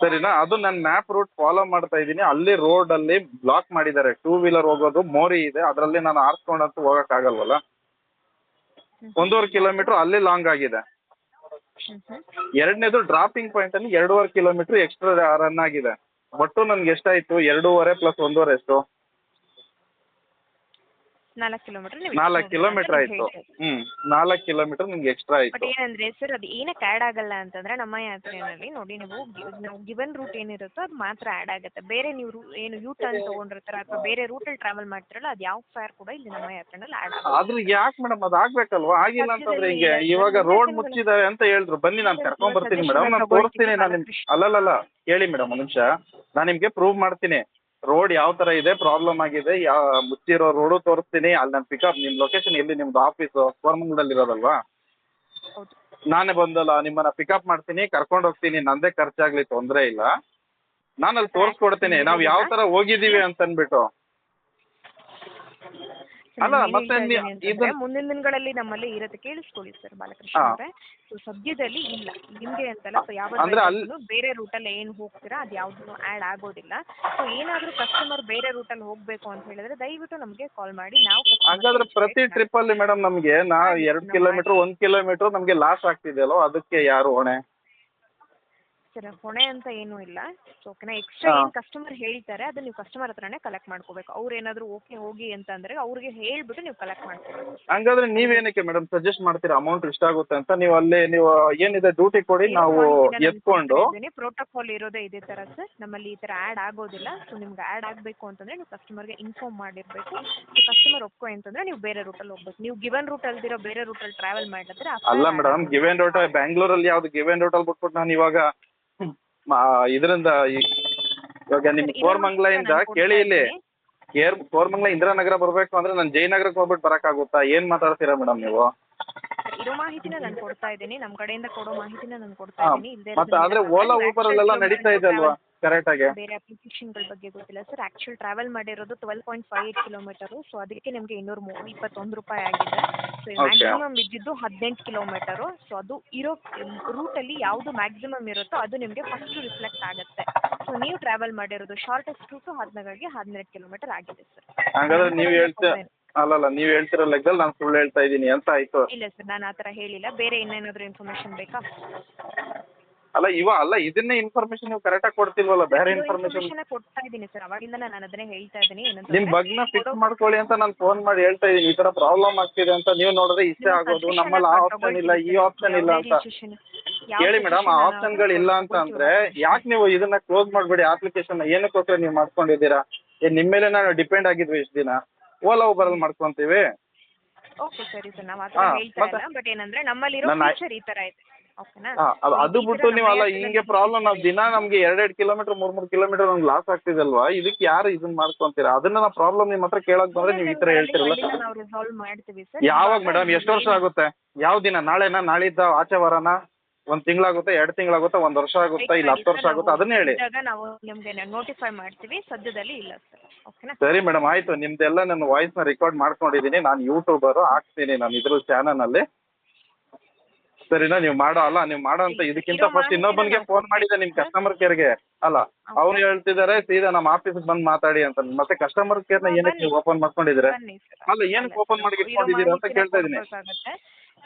ಸರಿನಾ? ಅದು ನಾನು ಮ್ಯಾಪ್ ರೂಟ್ ಫಾಲೋ ಮಾಡ್ತಾ ಇದ್ದೀನಿ. ಅಲ್ಲಿ ರೋಡ್ ಅಲ್ಲಿ ಬ್ಲಾಕ್ ಮಾಡಿದ್ದಾರೆ. ಟೂ ವೀಲರ್ ಹೋಗೋದು ಮೋರಿ ಇದೆ. ಅದರಲ್ಲಿ ನಾನು ಆರಿಸ್ಕೊಂಡಂತೂ ಹೋಗಕ್ಕಾಗಲ್ವಲ್ಲ ಒಂದೂವರೆ ಕಿಲೋಮೀಟರ್ ಅಲ್ಲಿ ಲಾಂಗ್ ಆಗಿದೆ. ಎರಡನೇದು ಡ್ರಾಪಿಂಗ್ ಪಾಯಿಂಟ್ ಅಲ್ಲಿ ಎರಡೂವರೆ ಕಿಲೋಮೀಟರ್ ಎಕ್ಸ್ಟ್ರಾ ರನ್ ಆಗಿದೆ. ಒಟ್ಟು ನನ್ಗೆ ಎಷ್ಟಾಯ್ತು? ಎರಡೂವರೆ ಪ್ಲಸ್ ಒಂದೂವರೆ ಎಷ್ಟು? ನಾಲ್ಕು ಕಿಲೋಮೀಟರ್ ನಾಲ್ಕು ಕಿಲೋಮೀಟರ್ ಆಯ್ತು. ಹ್ಮ್ ನಾಲ್ಕು ಕಿಲೋಮೀಟರ್ ನಿಮ್ಗೆ ಎಕ್ಸ್ಟ್ರಾ ಬಟ್ ಆಯ್ತು ಏನಂದ್ರೆ ಸರ್ ಅದು ಏನಕ್ಕೆ ಆ್ಯಡ್ ಆಗಲ್ಲ ಅಂತಂದ್ರೆ ನಮ್ಮ ಯಾತ್ರೆಯಲ್ಲಿ ನೋಡಿ ನೀವು ಗಿವನ್ ರೂಟ್ ಏನಿರುತ್ತೋ ಅದು ಮಾತ್ರ ಆ್ಯಡ್ ಆಗುತ್ತೆ. ಬೇರೆ ನೀವು ರೂ ಏನು ಯೂ ಟರ್ನ್ ತಗೊಂಡಿರ್ತಾರ ಅಥವಾ ಬೇರೆ ರೂಟಲ್ಲಿ ಟ್ರಾವೆಲ್ ಮಾಡ್ತಿರಲ್ಲ ಅದು ಯಾವ ಫೇರ್ ಕೂಡ ಇಲ್ಲಿ ನಮ್ಮ ಯಾತ್ರೆನಲ್ಲಿ ಆ್ಯಡ್ ಆಗುತ್ತೆ ಆದ್ರೆ ಯಾಕೆ ಮೇಡಮ್ ಅದು ಆಗ್ಬೇಕಲ್ವಾ? ಆಗಿಲ್ಲ ಅಂತಂದ್ರೆ ಹಿಂಗೆ ಇವಾಗ ರೋಡ್ ಮುಚ್ಚಿದಾವೆ ಅಂತ ಹೇಳಿದ್ರು. ಬನ್ನಿ ನಾನು ಕರ್ಕೊಂಡ್ ಬರ್ತೀನಿ ಮೇಡಮ್ ನಾನು ತೋರಿಸ್ತೀನಿ ನಾನು ನಿಮ್ಗೆ ಅಲ್ಲಲ್ಲ ಕೇಳಿ ಮೇಡಮ್ ಒಂದು ನಿಮಿಷ. ನಾನು ನಿಮ್ಗೆ ಪ್ರೂವ್ ಮಾಡ್ತೀನಿ. ರೋಡ್ ಯಾವ ತರ ಇದೆ ಪ್ರಾಬ್ಲಮ್ ಆಗಿದೆ ಯಾ ಮುಚ್ಚಿರೋ ರೋಡು ತೋರಿಸ್ತೀನಿ. ಅಲ್ಲಿ ನಾನು ಪಿಕಪ್ ನಿಮ್ ಲೊಕೇಶನ್ ಎಲ್ಲಿ ನಿಮ್ದು ಆಫೀಸ್ ಕೋರ್ಮಂಗಲದಲ್ಲಿ ಇರೋದಲ್ವಾ? ಹೌದು. ನಾನೇ ಬಂದಲ್ಲ ನಿಮ್ಮನ್ನ ಪಿಕಪ್ ಮಾಡ್ತೀನಿ ಕರ್ಕೊಂಡು ಹೋಗ್ತೀನಿ ನಂದೇ ಖರ್ಚಾಗ್ಲಿ ತೊಂದರೆ ಇಲ್ಲ. ನಾನು ಅಲ್ಲಿ ತೋರಿಸ್ಕೊಡ್ತೀನಿ ನಾವು ಯಾವ ತರ ಹೋಗಿದೀವಿ ಅಂತ ಅಂದ್ಬಿಟ್ಟು ಅಲ್ಲ, ಮತ್ತೆ ಹೇಳ್ತಾ ನೀ- ಇದನ್ನ- ಮುಂದಿನ ದಿನಗಳಲ್ಲಿ ನಮ್ಮಲ್ಲಿ ಇರುತ್ತೆ ಕೇಳಿಸ್ಕೊಳ್ಳಿ ಸರ್ ಬಾಲಕೃಷ್ಣ ಹಾ. ಅವರೇ. ಸೊ ಸದ್ಯದಲ್ಲಿ ಇಲ್ಲ. ನಿಮ್ಗೆ ಅಂತಲ್ಲ ಸೊ ಯಾವ ರೂಟ್ ಅಲ್ಲಿ- ಏನ್ ನು ಬೇರೆ ರೂಟಲ್ಲಿ ಏನು ಹೋಗ್ತೀರಾ ಅದ್ ಯಾವ್ದು ಆಡ್ ಆಗೋದಿಲ್ಲ. ಸೊ ಏನಾದರೂ ಕಸ್ಟಮರ್ ಬೇರೆ route ಅಲ್ಲಿ ಹೋಗ್ಬೇಕು ಅಂತ ಹೇಳಿದ್ರೆ ದಯವಿಟ್ಟು ನಮ್ಗೆ ಕಾಲ್ ಮಾಡಿ. ನಾವು customer ಹಾಗಾದ್ರೆ ಪ್ರತಿ ಟ್ರಿಪ್ ಅಲ್ಲಿ ಮೇಡಮ್ ನಮ್ಗೆ ನಾ ಎರಡ್ ಕಿಲೋಮೀಟರ್ ಒಂದ್ ಕಿಲೋಮೀಟರ್ ನಮ್ಗೆ ಲಾಸ್ ಆಗ್ತಿದೆಯಲ್ಲೋ ಅದಕ್ಕೆ ಯಾರು ಹೊಣೆ? ಸರ್ ಹೊಣೆ ಅಂತ ಏನು ಇಲ್ಲ. ಸೊ ಓಕೆನಾ ಎಕ್ಸ್ಟ್ರಾ. ಏನು ಕಸ್ಟಮರ್ ಹೇಳ್ತಾರೆ ಅದನ್ನ ನೀವು ಕಸ್ಟಮರ್ ಹತ್ರನೇ ಕಲೆಕ್ಟ್ ಮಾಡ್ಕೋಬೇಕು. ಅವ್ರು ಏನಾದರೂ ಓಕೆ ಹೋಗಿ ಅಂತಂದ್ರೆ ಅವ್ರಿಗೆ ಹೇಳ್ಬಿಟ್ಟು ನೀವು ಕಲೆಕ್ಟ್ ಮಾಡ್ಕೋಬೇಕು. ಹಂಗಾದ್ರೆ ನೀವೇನಕ್ಕೆ ಮೇಡಮ್ ಸಜೆಸ್ಟ್ ಮಾಡ್ತೀರಾ? ಅಮೌಂಟ್ ಇಷ್ಟ ಆಗುತ್ತೆ ಅಂತ ನೀವು ಅಲ್ಲಿ ನೀವು ಏನಿದೆ ಡ್ಯೂಟಿ ಕೊಡಿ ನಾವು ಎತ್ಕೊಂಡು ಪ್ರೋಟೋಕಾಲ್ ಇರೋದೇ ಇದೇ ತರ ಸರ್ ನಮ್ಮಲ್ಲಿ ಈ ತರ ಆ್ಯಡ್ ಆಗೋದಿಲ್ಲ. ಸೊ ನಿಮ್ಗೆ ಆ್ಯಡ್ ಆಗಬೇಕು ಅಂತಂದ್ರೆ ನೀವು ಕಸ್ಟಮರ್ಗೆ ಇನ್ಫಾರ್ಮ್ ಮಾಡಿರ್ಬೇಕು. ಸೊ ಕಸ್ಟಮರ್ ಒಪ್ಕೊ ಅಂತಂದ್ರೆ ನೀವು ಬೇರೆ ರೂಟಲ್ಲಿ ಹೋಗ್ಬೇಕು. ನೀವು ಗಿವನ್ ರೂಟ್ ಅಲ್ದಿರೋ ಬೇರೆ ರೂಟಲ್ಲಿ ಟ್ರಾವೆಲ್ ಮಾಡಿದ್ರೆ ಅಲ್ಲ ಮೇಡಮ್ ಗಿವೆನ್ ರೂಟ್ ಬ್ಯಾಂಗ್ಳೂರಲ್ಲಿ ಯಾವ್ದು ಗಿವೆನ್ ಅಲ್ಲಿ ಬಿಟ್ಬಿಟ್ಟು ನಾನು ಇವಾಗ ಇದರಿಂದ ಇವಾಗ ನಿಮ್ ಕೋರ್ಮಂಗ್ಲದಿಂದ ಕೇಳಿ ಇಲ್ಲಿ. ಕೇರ್ ಕೋರ್ಮಂಗ್ಲ ಇಂದಿರಾನಗರ ಬರ್ಬೇಕು ಅಂದ್ರೆ ನಾನು ಜಯನಗರಕ್ಕೆ ಹೋಗ್ಬಿಟ್ಟು ಬರಕಾಗುತ್ತಾ ಏನ್ ಮಾತಾಡ್ತೀರಾ ಮೇಡಮ್ ನೀವು? ಇರೋ ಮಾಹಿತಿನ ನಾನು ಕೊಡ್ತಾ ಇದ್ದೀನಿ. ನಮ್ಮ ಕಡೆಯಿಂದ ಕೊಡೋ ಮಾಹಿತಿನ ನಾನು ಕೊಡ್ತಾ ಇದ್ದೀನಿ. ಇಲ್ಲದೆ ಮತ್ತೆ ಆದ್ರೆ ಓಲಾ ಊಬರ್ ಅಲ್ಲೆಲ್ಲ ನಡೀತಾ ಇದೆ ಅಲ್ವಾ? ಕರೆಕ್ಟ್ ಆಗಿ. ಬೇರೆ ಅಪ್ಲಿಕೇಶನ್ಗಳ ಬಗ್ಗೆ ಗೊತ್ತಿಲ್ಲ. ಸರ್ ಆ್ಯಕ್ಚುಲ್ ಟ್ರಾವೆಲ್ ಮಾಡಿರೋದು twelve point five eight kilometre so ಅದಕ್ಕೆ ನಿಮಗೆ ಇನ್ನೂರ ಮೂ ಇಪ್ಪತ್ತೊಂದು ರೂಪಾಯಿ ಆಗಿದೆ. ಸೊ ಮ್ಯಾಕ್ಸಿಮಮ್ ಇದ್ದಿದ್ದು ಹದಿನೆಂಟು ಕಿಲೋಮೀಟರು ಸೊ ಅದು ಇರೋ ರೂಟಲ್ಲಿ ಯಾವುದು ಮ್ಯಾಕ್ಸಿಮಮ್ ಇರುತ್ತೋ ಅದು ನಿಮಗೆ ಫಸ್ಟ್ ರಿಫ್ಲೆಕ್ಟ್ ಆಗುತ್ತೆ. ಸೊ ನೀವು ಟ್ರಾವೆಲ್ ಮಾಡಿರೋದು ಶಾರ್ಟೆಸ್ಟ್ ರೂಟು ಹದಿನಾಗಿ ಹದಿನೆಂಟು ಕಿಲೋಮೀಟರ್ ಆಗಿದೆ ಸರ್ ಹಾಗಾದ್ರೆ ನೀವು ಹೇಳ್ತೀರ ಅಲ್ಲಲ್ಲ ನೀವು ಹೇಳ್ತಿರೋ ಲೆಕ್ಕದಲ್ಲಿ ನಾನು ಸುಳ್ಳು ಹೇಳ್ತಾ ಇದ್ದೀನಿ ಅಂತ ಆಯ್ತು. ಇಲ್ಲ ಸರ್ ನಾನು ಆ ಥರ ಹೇಳಿಲ್ಲ. ಬೇರೆ ಇನ್ನೇನಾದರೂ ಇನ್ಫಾರ್ಮೇಷನ್ ಬೇಕಾ? ಅಲ್ಲ ಇವ ಅಲ್ಲ ಇದನ್ನೇ ಇನ್ಫಾರ್ಮೇಶನ್ ನೀವು ಕರೆಕ್ಟಾಗಿ ಕೊಡ್ತಿಲ್ವಲ್ಲ? ಬೇರೆ ಇನ್ಫಾರ್ಮೇಶನ್ ಇನ್ಫಾರ್ಮೇಷನ್ ಕೊಡ್ತಾ ಇದ್ದೀನಿ ಸರ್ ಅವಾಗಿಂದ ನಾನು ಅದನ್ನೇ ಹೇಳ್ತಾ ಇದ್ದೀನಿ. ನಿಮ್ ಏನಂತಂದ್ರೆ ಬಗ್ನ ಫಿಕ್ಸ್ ಮಾಡ್ಕೊಳ್ಳಿ ಅಂತ ನಾನು ಫೋನ್ ಮಾಡಿ ಹೇಳ್ತಾ ಇದೀನಿ ಈ ತರ ಪ್ರಾಬ್ಲಮ್ ಆಗ್ತಿದೆ ಅಂತ ನೀವು ನೋಡಿದ್ರೆ ಇಷ್ಟೇ ಆಗೋದು. ನಮ್ಮಲ್ಲಿ ಆ ಆಪ್ಷನ್ ಇಲ್ಲ ಈ ಆಪ್ಷನ್ ಇಲ್ಲ ಅಂತ. ಹೇಳಿ ಮೇಡಮ್ ಆ ಆಪ್ಷನ್ಗಳು ಇಲ್ಲ ಅಂತ ಅಂದ್ರೆ ಯಾಕೆ ನೀವು ಇದನ್ನ ಕ್ಲೋಸ್ ಮಾಡ್ಬೇಡಿ ಅಪ್ಲಿಕೇಶನ್ ಏನಕ್ಕೋಸ್ಕರ ನೀವು ಮಾಡ್ಕೊಂಡಿದ್ದೀರಾ? ಏನ್ ನಿಮ್ಮ ಮೇಲೆ ನಾನು ಡಿಪೆಂಡ್ ಆಗಿದ್ವಿ ಇಷ್ಟು ದಿನ. ಓಲಾ ಊಬರಲ್ಲಿ ಮಾಡ್ಕೊಂತೀವಿ. ಓಕೆ ಸರಿ ಸರ್ ನಾವು ಆ ಹಾ, ಹೇಳ್ತಾ ಮತ್ತೆ? ಇಲ್ಲ. ಬಟ್ ಏನಂದ್ರೆ ನಮ್ಮಲ್ಲಿರೋ ನನ್ನ- ಫೀಚರ್ ಈ ಥರ ಇದೆ. ಓಕೆನಾ ಹಾ, ಅದು ಅದು ಬಿಟ್ಟು ನೀವು ಅಲ್ಲ ಹಿಂಗೆ ಪ್ರಾಬ್ಲಮ್ ನಾವು ದಿನ ನಮ್ಗೆ ಎರಡೆರಡು ಕಿಲೋಮೀಟರ್ ಮೂರ್ ಮೂರ್ ಕಿಲೋಮೀಟರ್ ನಮ್ಗೆ ಲಾಸ್ ಆಗ್ತಿದಲ್ವಾ? ಇದಕ್ಕೆ ಯಾರು ಇದನ್ನ ಮಾಡ್ಕೊಂತೀರಾ? ಅದನ್ನ ನಾವು ಪ್ರಾಬ್ಲಮ್ ನಿಮ್ ಹತ್ರ ಕೇಳಕ್ ಬಂದ್ರೆ ನೀವು ಈ ತರ ಹೇಳ್ತಿರಲ್ಲ. ನಾವು ರಿಸಾಲ್ವ್ ಮಾಡ್ತೀವಿ ಸರ್. ಯಾವಾಗ ಮೇಡಮ್ ಎಷ್ಟು ವರ್ಷ ಆಗುತ್ತೆ? ಯಾವ ದಿನ? ನಾಳೆನಾ? ನಾಳಿದ್ದ? ಆಚೆ ವಾರನ? ಒಂದ್ ತಿಂಗಳಾಗುತ್ತೆ ಎರಡು ತಿಂಗಳಾಗುತ್ತಾ ಒಂದ್ ವರ್ಷ ಆಗುತ್ತಾ ಇಲ್ಲ ಹತ್ತು ವರ್ಷ ಆಗುತ್ತಾ ಅದನ್ನ ಹೇಳಿ. ಇದ್ದಾಗ ನಾವು ನಿಮ್ಗೆ ನೋಟಿಫೈ ಮಾಡ್ತೀವಿ ಸದ್ಯದಲ್ಲಿ ಇಲ್ಲ ಸರ್ ಓಕೆನಾ ಸರಿ ಮೇಡಮ್ ಆಯ್ತು. ನಿಮ್ದೆಲ್ಲ ನನ್ನ ವಾಯ್ಸ್ನ ರೆಕಾರ್ಡ್ ಮಾಡ್ಕೊಂಡಿದ್ದೀನಿ. ನಾನು ಯೂಟ್ಯೂಬರ್ ಹಾಕ್ತೀನಿ ನಾನು ಇದ್ರ ಚಾನಲ್ ಅಲ್ಲಿ. ಸರಿನಾ? ನೀವು ಮಾಡೋ ಅಲ್ಲ ನೀವು ಮಾಡೋ ಅಂತ ಇದಕ್ಕಿಂತ ಫಸ್ಟ್ ಇನ್ನೊಬ್ಬನಿಗೆ ಫೋನ್ ಮಾಡಿದೆ ನಿಮ್ ಕಸ್ಟಮರ್ ಕೇರ್ಗೆ ಅಲ್ಲ ಅವ್ರು ಹೇಳ್ತಿದ್ದಾರೆ ಸೀದಾ ನಮ್ಮ ಆಫೀಸ್ಗೆ ಬಂದು ಮಾತಾಡಿ ಅಂತ. ಮತ್ತೆ ಕಸ್ಟಮರ್ ಕೇರ್ನ ಏನಕ್ಕೆ ನೀವು ಓಪನ್ ಮಾಡ್ಕೊಂಡಿದ್ರೆ ಬನ್ನಿ ಸರ್. ಅಲ್ಲ, ಏನಕ್ಕೆ ಓಪನ್ ಮಾಡಿ ಇಟ್ಕೊಂಡಿದ್ದೀರಾ ಅಂತ ಕೇಳ್ತಾ ಇದೀನಿ.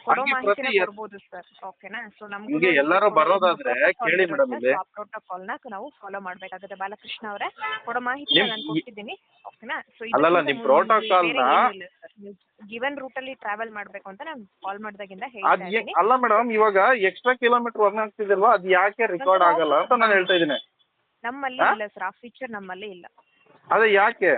ಕೊಡೋ ಮಾಹಿತಿನ ಕೊಡ್ಬೋದು ಸರ್ ಓಕೆನಾ ಸೊ ನಮ್ಗೆ ಎಲ್ಲರೂ ಬರೋದಾದ್ರೆ ಕೇಳಿ ಮೇಡಮ್ ಇಲ್ಲಿ. ಪ್ರೋಟೋಕಾಲ್ನ ನಾವು ಫಾಲೋ ಮಾಡ್ಬೇಕಾಗುತ್ತೆ. ಬಾಲಕೃಷ್ಣ ಅವರೇ ಕೊಡೋ ಮಾಹಿತಿ ನಾನು ಕೊಟ್ಟಿದ್ದೀನಿ. ಓಕೆನಾ ಸೊ ಅಲ್ಲಲ್ಲ, ನಿಮ್ ಪ್ರೋಟೋಕಾಲ್ ನ- ಗಿವನ್ ರೂಟ್ ಅಲ್ಲಿ ಟ್ರಾವೆಲ್ ಮಾಡ್ಬೇಕು ಅಂತ ನಾನು ಕಾಲ್ ಮಾಡಿದಾಗಿಂದ ಅದ್ ಹೇಳ್ತಾ ಏ- ಇದ್ದೀನಿ. ಅಲ್ಲ ಮೇಡಮ್ ಇವಾಗ ಎಕ್ಸ್ಟ್ರಾ ಕಿಲೋಮೀಟರ್ ವರ್ನ್ ಆಗ್ತಿದಿಲ್ವಾ ಅದ್ ಯಾಕೆ ರೆಕಾರ್ಡ್ ಆಗಲ್ಲ ಅಂತ ನಾನು ಹೇಳ್ತಾ ಇದೀನಿ ನಮ್ಮಲ್ಲಿ ಇಲ್ಲ ಸರ್ ಆ ಫೀಚರ್ ನಮ್ಮಲ್ಲಿ ಇಲ್ಲ. ಅದೇ ಯಾಕೆ?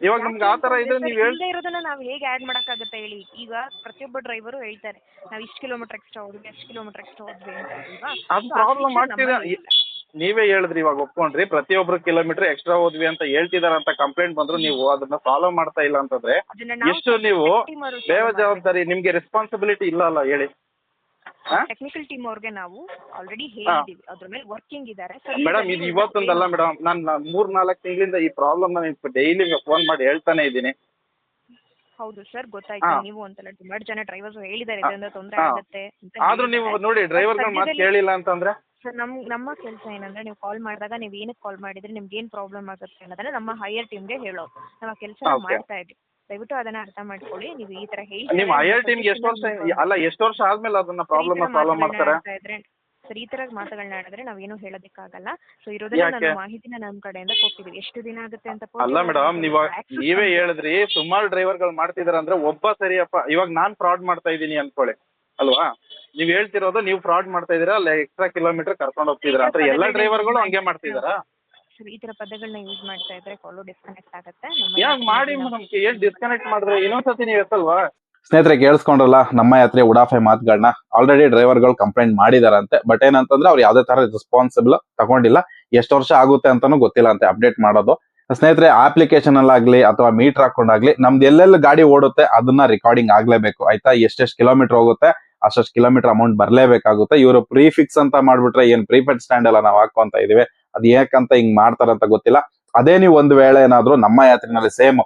ಇವಾಗ ನಿಮ್ಗೆ ಆ ತರ ಇದ್ರೆ ನೀವು ನೀವ್ ಹೇಳ್ ಇಲ್ಲದೆ ಇರೋದನ್ನ ನಾವು ಹೇಗೆ ಆ್ಯಡ್ ಮಾಡೋಕ್ಕಾಗುತ್ತೆ ಹೇಳಿ ಈಗ ಪ್ರತಿಯೊಬ್ಬ ಡ್ರೈವರು ಹೇಳ್ತಾರೆ ನಾವು ಇಷ್ಟು ಕಿಲೋಮೀಟರ್ ಎಕ್ಸ್ಟ್ರಾ ಹೋದ್ವಿ ಅಷ್ಟು ಕಿಲೋಮೀಟರ್ ಎಕ್ಸ್ಟ್ರಾ ಹೋದ್ವಿ ಅಂತ ಅಲ್ವಾ ಅದ್ So, ಆ ಪ್ರಾಬ್ಲಮ್ ಮಾಡ್ತೀರಾ ಆಗ್ತಿದೆ ನಮ್ಮಲ್ಲಿ ಇಲ್ಲ. ನೀವೇ ಹೇಳಿದ್ರಿ ಇವಾಗ ಒಪ್ಕೊಂಡ್ರಿ ಪ್ರತಿಯೊಬ್ರು ಕಿಲೋಮೀಟರ್ ಎಕ್ಸ್ಟ್ರಾ ಹೋದ್ವಿ ಅಂತ ಹೇಳ್ತಿದಾರ ಅಂತ ಕಂಪ್ಲೇಂಟ್ ಬಂದ್ರು ನೀವು ಅದನ್ನ ಫಾಲೋ ಮಾಡ್ತಾ ಇಲ್ಲ ಅಂತಂದ್ರೆ ಅದನ್ನ ನಾವು ಎಷ್ಟು ನೀವು team ಅವ್ರು solve ಜವಾಬ್ದಾರಿ ನಿಮ್ಗೆ ರೆಸ್ಪಾನ್ಸಿಬಿಲಿಟಿ ಇಲ್ಲ ಅಲ್ಲ ಹೇಳಿ? ಟೆಕ್ನಿಕಲ್ ಟೀಮ್ ಅವ್ರಿಗೆ ನಾವು ಆಲ್ರೆಡಿ ಹೇಳಿದೀವಿ. ಅದ್ರ ಮೇಲೆ ವರ್ಕಿಂಗ್ ಇದ್ದಾರೆ ಮೇಡಮ್ ಇದು ಇವತ್ತೊಂದಲ್ಲ ಮೇಡಮ್ ನಾನು ಮೂರ್ ನಾಲ್ಕು ತಿಂಗಳಿಂದ ಈ ಪ್ರಾಬ್ಲಮ್ ನಾನು ಡೈಲಿ ಫೋನ್ ಮಾಡಿ ಹೇಳ್ತಾನೆ ಇದ್ದೀನಿ. ಹೌದು ಸರ್ ಗೊತ್ತಾಯ್ತು. ನೀವು ಅಂತಲ್ಲ ಸುಮಾರು ಜನ ಡ್ರೈವರ್ಸ್ ಹೇಳಿದ್ದಾರೆ. ಇದರಿಂದ ತೊಂದರೆ ಆಗುತ್ತೆ ಅಂತ ಆದ್ರೂ ನೀವು ನೋಡಿ ಡ್ರೈವರ್ಗಳ ಮಾತು ಕೇಳಿಲ್ಲ ಅಂತಂದ್ರೆ? ಸರ್ ನಮ್ ನಮ್ಮ ಕೆಲಸ ಏನಂದ್ರೆ ನೀವು ಕಾಲ್ ಮಾಡಿದಾಗ ನೀವು ಏನಕ್ಕೆ ಕಾಲ್ ಮಾಡಿದ್ರೆ ನಿಮ್ಗೆ ಏನ್ ಪ್ರಾಬ್ಲಮ್ ಆಗುತ್ತೆ ಅನ್ನೋದನ್ನ ನಮ್ಮ ಹೈಯರ್ ಟೀಮ್ಗೆ ಹೇಳೋದು. ನಮ್ಮ ಕೆಲಸ ಮಾಡ್ತಾ ಇದ್ದೀವಿ ದಯವಿಟ್ಟು ಅದನ್ನ ಅರ್ಥ ಮಾಡ್ಕೊಳ್ಳಿ ನೀವು ಈ ತರ ಹೇಳಿ ನಿಮ್ಮ ಐಆರ್ ಟೀಮ್ಗೆ ಎಷ್ಟು ವರ್ಷ ಅಲ್ಲ ಎಷ್ಟು ವರ್ಷ ಆದ್ಮೇಲೆ ಅದನ್ನ ಪ್ರಾಬ್ಲಮ್ ಸಾಲ್ವ್ ಮಾಡ್ತಾರೆ? ಸರ್ ಈ ತರ ಮಾತುಗಳನ್ನ ಆಡಿದ್ರೆ ನಾವೇನು ಹೇಳೋದಕ್ಕಾಗಲ್ಲ. ಸೊ ಇರೋದನ್ನ? ನಾನು ಮಾಹಿತಿನ ನಮ್ಮ ಕಡೆಯಿಂದ ಕೊಟ್ಟಿದ್ದೀವಿ ಎಷ್ಟು ದಿನ ಆಗುತ್ತೆ ಅಂತ ಅಲ್ಲ ಮೇಡಮ್ ನೀವು ನೀವೇ ಹೇಳಿದ್ರಿ ಸುಮಾರು ಡ್ರೈವರ್ಗಳು ಮಾಡ್ತಿದಾರೆ ಅಂದ್ರೆ ಒಬ್ಬ ಸರಿಯಪ್ಪ ಇವಾಗ ನಾನ್ ಫ್ರಾಡ್ ಮಾಡ್ತಾ ಇದ್ದೀನಿ ಅನ್ಕೊಳ್ಳಿ ಅಲ್ವಾ? ನೀವ್ ಹೇಳ್ತಿರೋದು ನೀವು ಫ್ರಾಡ್ ಮಾಡ್ತಾ ಇದೀರಾ ಅಲ್ಲ ಎಕ್ಸ್ಟ್ರಾ ಕಿಲೋಮೀಟರ್ ಕರ್ಕೊಂಡು ಹೋಗ್ತಿದ್ದೀರಾ ಅಂದ್ರೆ ಎಲ್ಲ ಡ್ರೈವರ್ಗಳು ಹಂಗೆ ಮಾಡ್ತಿದಾರಾ? ಈ ತರ ಪದಗಳನ್ನ ಯೂಸ್ ಮಾಡ್ತಾ ಇದ್ರೆ ಕಾಲು ಡಿಸ್ಕನೆಕ್ಟ್ ಆಗುತ್ತೆ. ಯಾಕೆ ಮಾಡಿ ಮೇಡಮ್ ಏನ್ ಡಿಸ್ಕನೆಕ್ಟ್ ಮಾಡಿದ್ರೆ? ಇನ್ನೊಂದ್ಸತಿ ನೀವು ಎತ್ತಲ್ವಾ? ಸ್ನೇಹಿತರೆ ಕೇಳಿಸ್ಕೊಂಡ್ರಲ್ಲ ನಮ್ಮ ಯಾತ್ರೆ ಉಡಾಫೆ ಮಾತುಗಳನ್ನ ಆಲ್ರೆಡಿ ಡ್ರೈವರ್ಗಳು ಕಂಪ್ಲೇಂಟ್ ಮಾಡಿದಾರಂತೆ. ಬಟ್ ಏನಂತಂದ್ರೆ ಅವ್ರು ಯಾವ್ದೇ ತರ ರೆಸ್ಪಾನ್ಸಿಬಲ್ ತಗೊಂಡಿಲ್ಲ. ಎಷ್ಟು ವರ್ಷ ಆಗುತ್ತೆ ಅಂತಾನು ಗೊತ್ತಿಲ್ಲ ಅಂತೆ ಅಪ್ಡೇಟ್ ಮಾಡೋದು. ಸ್ನೇಹಿತರೆ ಅಪ್ಲಿಕೇಶನ್ ಅಲ್ಲಾಗ್ಲಿ ಅಥವಾ ಮೀಟರ್ ಹಾಕೊಂಡಾಗ್ಲಿ ನಮ್ದು ಎಲ್ಲೆಲ್ಲಿ ಗಾಡಿ ಓಡುತ್ತೆ ಅದನ್ನ ರೆಕಾರ್ಡಿಂಗ್ ಆಗ್ಲೇಬೇಕು. ಆಯ್ತಾ? ಎಷ್ಟೆಷ್ಟು ಕಿಲೋಮೀಟರ್ ಹೋಗುತ್ತೆ ಅಷ್ಟು ಕಿಲೋಮೀಟರ್ ಅಮೌಂಟ್ ಬರಲೇಬೇಕಾಗುತ್ತೆ. ಇವರು ಪ್ರೀ ಫಿಕ್ಸ್ ಅಂತ ಮಾಡ್ಬಿಟ್ರೆ ಏನ್ ಪ್ರೀಪೇಡ್ ಸ್ಟ್ಯಾಂಡ್ ಎಲ್ಲ ನಾವು ಹಾಕೊಂತ ಇದೀವಿ ಅದ್ ಯಾಕಂತ ಹಿಂಗ್ ಮಾಡ್ತಾರಂತ ಗೊತ್ತಿಲ್ಲ. ಅದೇ ನೀವು ಒಂದ್ ವೇಳೆ ಏನಾದ್ರು ನಮ್ಮ ಯಾತ್ರೆನಲ್ಲಿ ಸೇಮ್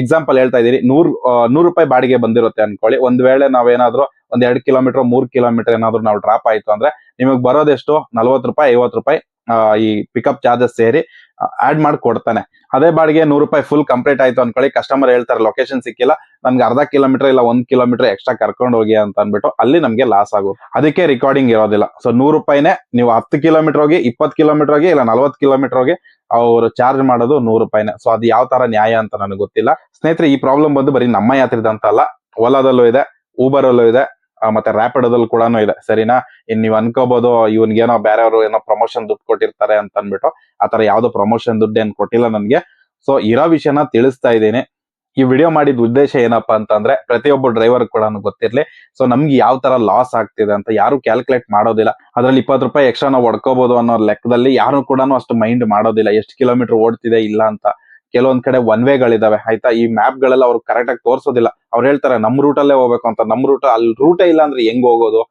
ಎಕ್ಸಾಂಪಲ್ ಹೇಳ್ತಾ ಇದೀನಿ ನೂರ್ ನೂರು ರೂಪಾಯಿ ಬಾಡಿಗೆ ಬಂದಿರುತ್ತೆ ಅನ್ಕೊಳ್ಳಿ. ಒಂದ್ ವೇಳೆ ನಾವೇನಾದ್ರೂ ಒಂದ್ ಎರಡ್ ಕಿಲೋಮೀಟರ್, ಮೂರ್ ಕಿಲೋಮೀಟರ್ ಏನಾದ್ರು ನಾವು ಡ್ರಾಪ್ ಆಯ್ತು ಅಂದ್ರೆ ನಿಮಗ್ ಬರೋದೆಷ್ಟು? ನಲ್ವತ್ತು ರೂಪಾಯಿ, ಐವತ್ತು ರೂಪಾಯಿ ಈ ಪಿಕಪ್ ಚಾರ್ಜಸ್ ಸೇರಿ ಆಡ್ ಮಾಡಿ ಕೊಡ್ತಾನೆ ಅದೇ ಬಾಡಿಗೆ ನೂರು ರೂಪಾಯಿ ಫುಲ್ ಕಂಪ್ಲೀಟ್ ಆಯ್ತು ಅನ್ಕೊಳ್ಳಿ. ಕಸ್ಟಮರ್ ಹೇಳ್ತಾರೆ ಲೊಕೇಶನ್ ಸಿಕ್ಕಿಲ್ಲ. ನನ್ಗೆ ಅರ್ಧ ಕಿಲೋಮೀಟರ್ ಇಲ್ಲ, ಒಂದ್ ಕಿಲೋಮೀಟರ್ ಎಕ್ಸ್ಟ್ರಾ ಕರ್ಕೊಂಡು ಹೋಗಿ ಅಂತ ಅನ್ಬಿಟ್ಟು ಅಲ್ಲಿ ನಮಗೆ ಲಾಸ್ ಆಗೋದು. ಅದಕ್ಕೆ ರೆಕಾರ್ಡಿಂಗ್ ಇರೋದಿಲ್ಲ. ಸೊ ನೂರು ರೂಪಾಯಿನೇ ನೀವು ಹತ್ತು ಕಿಲೋಮೀಟರ್ ಹೋಗಿ, ಇಪ್ಪತ್ತು ಕಿಲೋಮೀಟರ್ ಹೋಗಿ, ಇಲ್ಲ ನಲ್ವತ್ತು ಕಿಲೋಮೀಟರ್ ಹೋಗಿ ಅವರು ಚಾರ್ಜ್ ಮಾಡೋದು ನೂರು ರೂಪಾಯಿನೇ. ಸೊ ಅದು ಯಾವ ತರ ನ್ಯಾಯ ಅಂತ ನನಗೆ ಗೊತ್ತಿಲ್ಲ. ಸ್ನೇಹಿತರೆ, ಈ ಪ್ರಾಬ್ಲಮ್ ಬಂದು ಬರೀ ನಮ್ಮ ಯಾತ್ರಿದಂತ ಅಲ್ಲ. ಓಲಾದಲ್ಲೂ ಇದೆ ಊಬರ್ ಅಲ್ಲೂ ಇದೆ. ಮತ್ತೆ ರ್ಯಾಪಿಡೋದಲ್ಲಿ ಕೂಡ ಇದೆ. ಸರಿನಾ? ಇನ್ ನೀವು ಅನ್ಕೋಬಹುದು ಇವನ್ಗೇನೋ ಬೇರೆಯವರು ಏನೋ ಪ್ರಮೋಷನ್ ದುಡ್ಡು ಕೊಟ್ಟಿರ್ತಾರೆ ಅಂತ ಅನ್ಬಿಟ್ಟು ಆತರ ಯಾವ್ದು ಪ್ರಮೋಷನ್ ದುಡ್ಡು ಏನ್ ಕೊಟ್ಟಿಲ್ಲ ನನ್ಗೆ. ಸೊ ಇರೋ ವಿಷಯನ ತಿಳಿಸ್ತಾ ಇದ್ದೀನಿ. ಈ ವಿಡಿಯೋ ಮಾಡಿದ ಉದ್ದೇಶ ಏನಪ್ಪಾ ಅಂತಂದ್ರೆ, ಪ್ರತಿಯೊಬ್ಬ ಡ್ರೈವರ್ ಕೂಡ ಗೊತ್ತಿರ್ಲಿ. ಸೊ ನಮ್ಗೆ ಯಾವ ತರ ಲಾಸ್ ಆಗ್ತಿದೆ ಅಂತ ಯಾರು ಕ್ಯಾಲ್ಕುಲೇಟ್ ಮಾಡೋದಿಲ್ಲ. ಅದ್ರಲ್ಲಿ ಇಪ್ಪತ್ತು ರೂಪಾಯಿ ಎಕ್ಸ್ಟ್ರಾ ನಾವು ಹೊಡ್ಕೋಬಹುದು ಅನ್ನೋ ಲೆಕ್ಕದಲ್ಲಿ ಯಾರು ಕೂಡ ಅಷ್ಟು ಮೈಂಡ್ ಮಾಡೋದಿಲ್ಲ. ಎಷ್ಟು ಕಿಲೋಮೀಟರ್ ಓಡ್ತಿದೆ ಇಲ್ಲ ಅಂತ. ಕೆಲವೊಂದ್ ಕಡೆ ಒನ್ ವೇಗಳಿದಾವೆ ಆಯ್ತಾ? ಈ ಮ್ಯಾಪ್ ಗಳೆಲ್ಲ ಅವ್ರು ಕರೆಕ್ಟ್ ಆಗಿ ತೋರಿಸೋದಿಲ್ಲ. ಅವ್ರು ಹೇಳ್ತಾರೆ, ನಮ್ ರೂಟ್ ಅಲ್ಲೇ ಹೋಗ್ಬೇಕು ಅಂತ. ನಮ್ ರೂಟ್ ಅಲ್ಲಿ ರೂಟೇ ಇಲ್ಲ ಅಂದ್ರೆ ಹೆಂಗ್ ಹೋಗೋದು?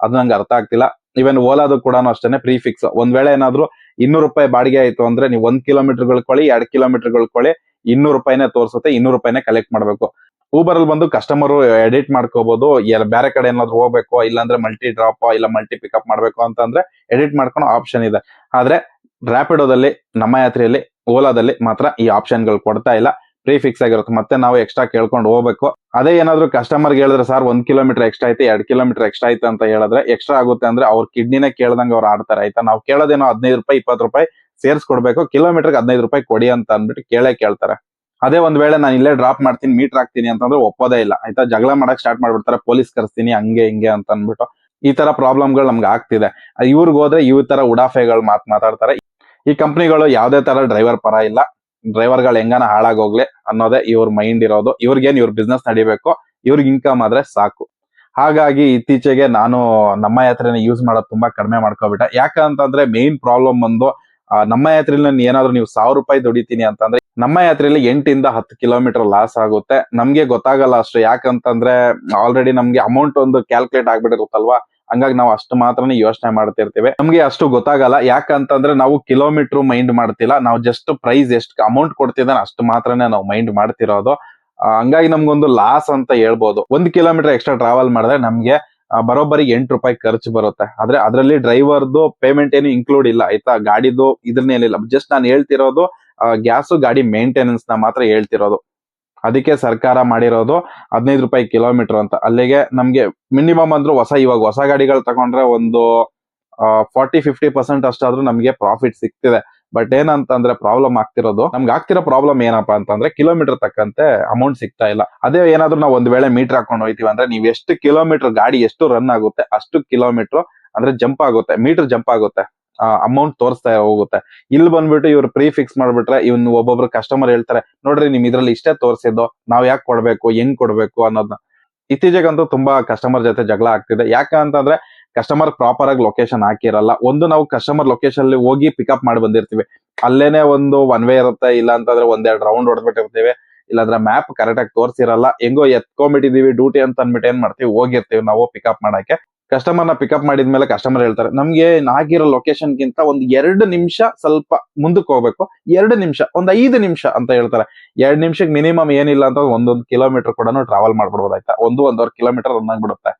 ಅದು ನಂಗೆ ಅರ್ಥ ಆಗ್ತಿಲ್ಲ. ಇವನ್ ಓಲಾದು ಕೂಡ ಅಷ್ಟೇನೆ ಪ್ರೀ ಫಿಕ್ಸ್ ಒಂದ್ ವೇಳೆ ಏನಾದ್ರು ಇನ್ನೂರು ರೂಪಾಯಿ ಬಾಡಿಗೆ ಆಯ್ತು ಅಂದ್ರೆ ನೀವು ಒಂದ್ ಕಿಲೋಮೀಟರ್ ಕೊಳಿ, ಎರಡ್ ಕಿಲೋಮೀಟರ್ ಕೊಳಿ, ಇನ್ನೂರು ರೂಪಾಯಿನೇ ತೋರ್ಸುತ್ತೆ, ಇನ್ನೂರು ರೂಪಾಯಿನೇ ಕಲೆಕ್ಟ್ ಮಾಡ್ಬೇಕು. ಊಬರ್ ಅಲ್ಲಿ ಬಂದು ಕಸ್ಟಮರ್ ಎಡಿಟ್ ಮಾಡ್ಕೋಬಹುದು ಬೇರೆ ಕಡೆ ಏನಾದ್ರು ಹೋಗ್ಬೇಕು, ಇಲ್ಲಾಂದ್ರೆ ಮಲ್ಟಿ ಡ್ರಾಪ್ ಇಲ್ಲ ಮಲ್ಟಿ ಪಿಕಪ್ ಮಾಡ್ಬೇಕು ಅಂತಂದ್ರೆ ಎಡಿಟ್ ಮಾಡ್ಕೊಂಡು ಆಪ್ಷನ್ ಇದೆ. ಆದ್ರೆ ರ್ಯಾಪಿಡೋದಲ್ಲಿ ನಮ್ಮ ಯಾತ್ರೆಯಲ್ಲಿ ಓಲಾದಲ್ಲಿ ಮಾತ್ರ ಈ ಆಪ್ಷನ್ಗಳು ಕೊಡ್ತಾ ಇಲ್ಲ. ಪ್ರೀ ಫಿಕ್ಸ್ ಆಗಿರುತ್ತೆ. ಮತ್ತೆ ನಾವು ಎಕ್ಸ್ಟ್ರಾ ಕೇಳ್ಕೊಂಡು ಹೋಗ್ಬೇಕು. ಅದೇ ಏನಾದ್ರು ಕಸ್ಟಮರ್ಗೆ ಹೇಳಿದ್ರೆ, ಸರ್, ಒಂದ್ ಕಿಲೋಮೀಟರ್ ಎಕ್ಸ್ಟ್ರಾ ಐತೆ, ಎರಡ್ ಕಿಲೋಮೀಟರ್ ಎಕ್ಸ್ಟ್ರಾ ಐತೆ ಅಂತ ಹೇಳಿದ್ರೆ ಎಕ್ಸ್ಟ್ರಾ ಆಗುತ್ತೆ ಅಂದ್ರೆ ಅವ್ರ ಕಿಡ್ನಿನೇ ಕೇಳ್ದಂಗೆ ಅವ್ರು ಆಡ್ತಾರೆ. ಆಯ್ತಾ? ನಾವು ಕೇಳೋದೇನೋ ಹದಿನೈದು ರೂಪಾಯಿ, ಇಪ್ಪತ್ತು ರೂಪಾಯಿ ಸೇರಿಸ್ಕೊಡ್ಬೇಕು. ಕಿಲೋಮೀಟರ್ಗೆ ಹದಿನೈದು ರೂಪಾಯಿ ಕೊಡಿ ಅಂತ ಅಂದ್ಬಿಟ್ಟು ಕೇಳೇ ಕೇಳ್ತಾರೆ. ಅದೇ ಒಂದ್ ವೇಳೆ ನಾನು ಇಲ್ಲೇ ಡ್ರಾಪ್ ಮಾಡ್ತೀನಿ ಮೀಟರ್ ಹಾಕ್ತೀನಿ ಅಂತಂದ್ರೆ ಒಪ್ಪೋದೇ ಇಲ್ಲ. ಆಯ್ತಾ? ಜಗಳ ಮಾಡಕ್ ಸ್ಟಾರ್ಟ್ ಮಾಡ್ಬಿಡ್ತಾರೆ. ಪೊಲೀಸ್ ಕರ್ಸ್ತೀನಿ, ಹಂಗೆ, ಹಿಂಗೆ ಅಂತ ಅಂದ್ಬಿಟ್ಟು ಈ ತರ ಪ್ರಾಬ್ಲಮ್ಗಳು ನಮ್ಗೆ ಆಗ್ತಿದೆ. ಇವ್ರಿಗೆ ಹೋದ್ರೆ ಇವ್ ತರ ಉಡಾಫೆಗಳು ಮಾತ್ ಮಾತಾಡ್ತಾರೆ. ಈ ಕಂಪ್ನಿಗಳು ಯಾವ್ದೇ ತರ ಡ್ರೈವರ್ ಪರ ಇಲ್ಲ. ಡ್ರೈವರ್ಗಳು ಹೆಂಗಾನ ಹಾಳಾಗೋಗ್ಲಿ ಅನ್ನೋದೇ ಇವ್ರ ಮೈಂಡ್ ಇರೋದು. ಇವ್ರಿಗೇನ್ ಇವ್ರ ಬಿಸ್ನೆಸ್ ನಡಿಬೇಕು, ಇವ್ರಿಗೆ ಇನ್ಕಮ್ ಆದ್ರೆ ಸಾಕು. ಹಾಗಾಗಿ ಇತ್ತೀಚೆಗೆ ನಾನು ನಮ್ಮ ಯಾತ್ರೆನ ಯೂಸ್ ಮಾಡೋದು ತುಂಬಾ ಕಡಿಮೆ ಮಾಡ್ಕೋಬಿಟ್ಟೆ. ಯಾಕಂತಂದ್ರೆ ಮೇನ್ ಪ್ರಾಬ್ಲಮ್ ಬಂದು ನಮ್ಮ ಯಾತ್ರೆಯಲ್ಲಿ ಏನಾದ್ರು ನೀವು ಸಾವಿರ ರೂಪಾಯಿ ದುಡಿತೀನಿ ಅಂತಂದ್ರೆ, ನಮ್ಮ ಯಾತ್ರೆಯಲ್ಲಿ ಎಂಟಿಂದ ಹತ್ತು ಕಿಲೋಮೀಟರ್ ಲಾಸ್ ಆಗುತ್ತೆ. ನಮ್ಗೆ ಗೊತ್ತಾಗಲ್ಲ ಅಷ್ಟು. ಯಾಕಂತಂದ್ರೆ ಆಲ್ರೆಡಿ ನಮ್ಗೆ ಅಮೌಂಟ್ ಒಂದು ಕ್ಯಾಲ್ಕುಲೇಟ್ ಆಗ್ಬಿಟ್ಟಿರುತ್ತಲ್ವಾ? ಹಂಗಾಗಿ ನಾವು ಅಷ್ಟು ಮಾತ್ರನೇ ಯೋಚನೆ ಮಾಡ್ತಿರ್ತೀವಿ. ನಮ್ಗೆ ಅಷ್ಟು ಗೊತ್ತಾಗಲ್ಲ. ಯಾಕಂತಂದ್ರೆ ನಾವು ಕಿಲೋಮೀಟರ್ ಮೈಂಡ್ ಮಾಡ್ತಿಲ್ಲ. ನಾವು ಜಸ್ಟ್ ಪ್ರೈಸ್ ಎಷ್ಟು ಅಮೌಂಟ್ ಕೊಡ್ತಿದ್ದಾನೆ ಅಷ್ಟು ಮಾತ್ರನೇ ನಾವು ಮೈಂಡ್ ಮಾಡ್ತಿರೋದು. ಹಂಗಾಗಿ ನಮ್ಗೊಂದು ಲಾಸ್ ಅಂತ ಹೇಳ್ಬೋದು. ಒಂದ್ ಕಿಲೋಮೀಟರ್ ಎಕ್ಸ್ಟ್ರಾ ಟ್ರಾವೆಲ್ ಮಾಡಿದ್ರೆ ನಮ್ಗೆ ಬರೋಬ್ಬರಿ ಎಂಟು ರೂಪಾಯಿ ಖರ್ಚು ಬರುತ್ತೆ. ಆದ್ರೆ ಅದರಲ್ಲಿ ಡ್ರೈವರ್ದು ಪೇಮೆಂಟ್ ಏನು ಇನ್ಕ್ಲೂಡ್ ಇಲ್ಲ. ಆಯ್ತಾ? ಗಾಡಿದು ಇದ್ರನ್ನೇನಿಲ್ಲ. ಜಸ್ಟ್ ನಾನು ಹೇಳ್ತಿರೋದು ಗ್ಯಾಸ್, ಗಾಡಿ ಮೇಂಟೆನೆನ್ಸ್ನ ಮಾತ್ರ ಹೇಳ್ತಿರೋದು. ಅದಕ್ಕೆ ಸರ್ಕಾರ ಮಾಡಿರೋದು ಹದಿನೈದು ರೂಪಾಯಿ ಕಿಲೋಮೀಟರ್ ಅಂತ. ಅಲ್ಲಿಗೆ ನಮ್ಗೆ ಮಿನಿಮಮ್ ಅಂದ್ರೆ ಹೊಸ, ಇವಾಗ ಹೊಸ ಗಾಡಿಗಳು ತಗೊಂಡ್ರೆ ಒಂದು ಫಾರ್ಟಿ ಫಿಫ್ಟಿ ಪರ್ಸೆಂಟ್ ಅಷ್ಟಾದ್ರೂ ನಮಗೆ ಪ್ರಾಫಿಟ್ ಸಿಗ್ತಿದೆ. ಬಟ್ ಏನಂತಂದ್ರೆ ಪ್ರಾಬ್ಲಮ್ ಆಗ್ತಿರೋದು, ನಮ್ಗೆ ಆಗ್ತಿರೋ ಪ್ರಾಬ್ಲಮ್ ಏನಪ್ಪಾ ಅಂತಂದ್ರೆ ಕಿಲೋಮೀಟರ್ ತಕ್ಕಂತೆ ಅಮೌಂಟ್ ಸಿಗ್ತಾ ಇಲ್ಲ. ಅದೇ ಏನಾದ್ರೂ ನಾವು ಒಂದ್ ವೇಳೆ ಮೀಟರ್ ಹಾಕೊಂಡು ಹೋಯ್ತೀವಿ ಅಂದ್ರೆ ನೀವು ಎಷ್ಟು ಕಿಲೋಮೀಟರ್ ಗಾಡಿ ಎಷ್ಟು ರನ್ ಆಗುತ್ತೆ ಅಷ್ಟು ಕಿಲೋಮೀಟರ್ ಅಂದ್ರೆ ಜಂಪ್ ಆಗುತ್ತೆ ಮೀಟರ್ ಜಂಪ್ ಆಗುತ್ತೆ. ಅಮೌಂಟ್ ತೋರಿಸ್ತಾ ಹೋಗುತ್ತೆ. ಇಲ್ಲಿ ಬಂದ್ಬಿಟ್ಟು ಇವ್ರು ಪ್ರೀ ಫಿಕ್ಸ್ ಮಾಡ್ಬಿಟ್ರೆ ಇವ್ನು ಒಬ್ಬೊಬ್ರು ಕಸ್ಟಮರ್ ಹೇಳ್ತಾರೆ, ನೋಡ್ರಿ ನಿಮ್ ಇದ್ರಲ್ಲಿ ಇಷ್ಟೇ ತೋರಿಸಿದ್ದು, ನಾವ್ ಯಾಕೆ ಕೊಡ್ಬೇಕು ಹೆಂಗ್ ಕೊಡ್ಬೇಕು ಅನ್ನೋದನ್ನ ಇತ್ತೀಚೆಗಂತೂ ತುಂಬಾ ಕಸ್ಟಮರ್ ಜೊತೆ ಜಗಳ ಆಗ್ತಿದೆ. ಯಾಕಂತಂದ್ರೆ ಕಸ್ಟಮರ್ ಪ್ರಾಪರ್ ಆಗಿ ಲೊಕೇಶನ್ ಹಾಕಿರಲ್ಲ. ಒಂದು ನಾವು ಕಸ್ಟಮರ್ ಲೊಕೇಶನ್ ಅಲ್ಲಿ ಹೋಗಿ ಪಿಕಪ್ ಮಾಡಿ ಬಂದಿರ್ತೀವಿ. ಅಲ್ಲೇನೆ ಒಂದು ಒನ್ ವೇ ಇರುತ್ತೆ, ಇಲ್ಲ ಅಂತಂದ್ರೆ ಒಂದೆರಡು ರೌಂಡ್ ಹೊಡೆದ್ಬಿಟ್ಟಿರ್ತೀವಿ. ಇಲ್ಲಾಂದ್ರೆ ಮ್ಯಾಪ್ ಕರೆಕ್ಟ್ ಆಗಿ ತೋರಿಸಿರಲ್ಲ. ಹೆಂಗೋ ಎತ್ಕೊಂಡ್ಬಿಟ್ಟಿದೀವಿ ಡ್ಯೂಟಿ ಅಂತ ಅಂದ್ಬಿಟ್ಟು ಏನ್ ಮಾಡ್ತೀವಿ, ಹೋಗಿರ್ತೀವಿ ನಾವು ಪಿಕಪ್ ಮಾಡಕ್ಕೆ. ಕಸ್ಟಮರ್ ಪಿಕಪ್ ಮಾಡಿದ್ಮೇಲೆ ಕಸ್ಟಮರ್ ಹೇಳ್ತಾರೆ, ನಮ್ಗೆ ನಾಗಿರೋ ಲೊಕೇಶನ್ ಗಿಂತ ಒಂದ್ ಎರಡು ನಿಮಿಷ ಸ್ವಲ್ಪ ಮುಂದಕ್ಕೆ ಹೋಗ್ಬೇಕು, ಎರಡು ನಿಮಿಷ, ಒಂದ್ ಐದು ನಿಮಿಷ ಅಂತ ಹೇಳ್ತಾರೆ. ಎರಡು ನಿಮಿಷಕ್ಕೆ ಮಿನಿಮಮ್ ಏನಿಲ್ಲ ಅಂತ ಒಂದೊಂದು ಕಿಲೋಮೀಟರ್ ಕೂಡ ಟ್ರಾವೆಲ್ ಮಾಡ್ಬಿಡ್ಬೋದಾಯ್ತಾ? ಒಂದು, ಒಂದೂವರೆ ಕಿಲೋಮೀಟರ್ ರನ್ ಬಿಡುತ್ತೆ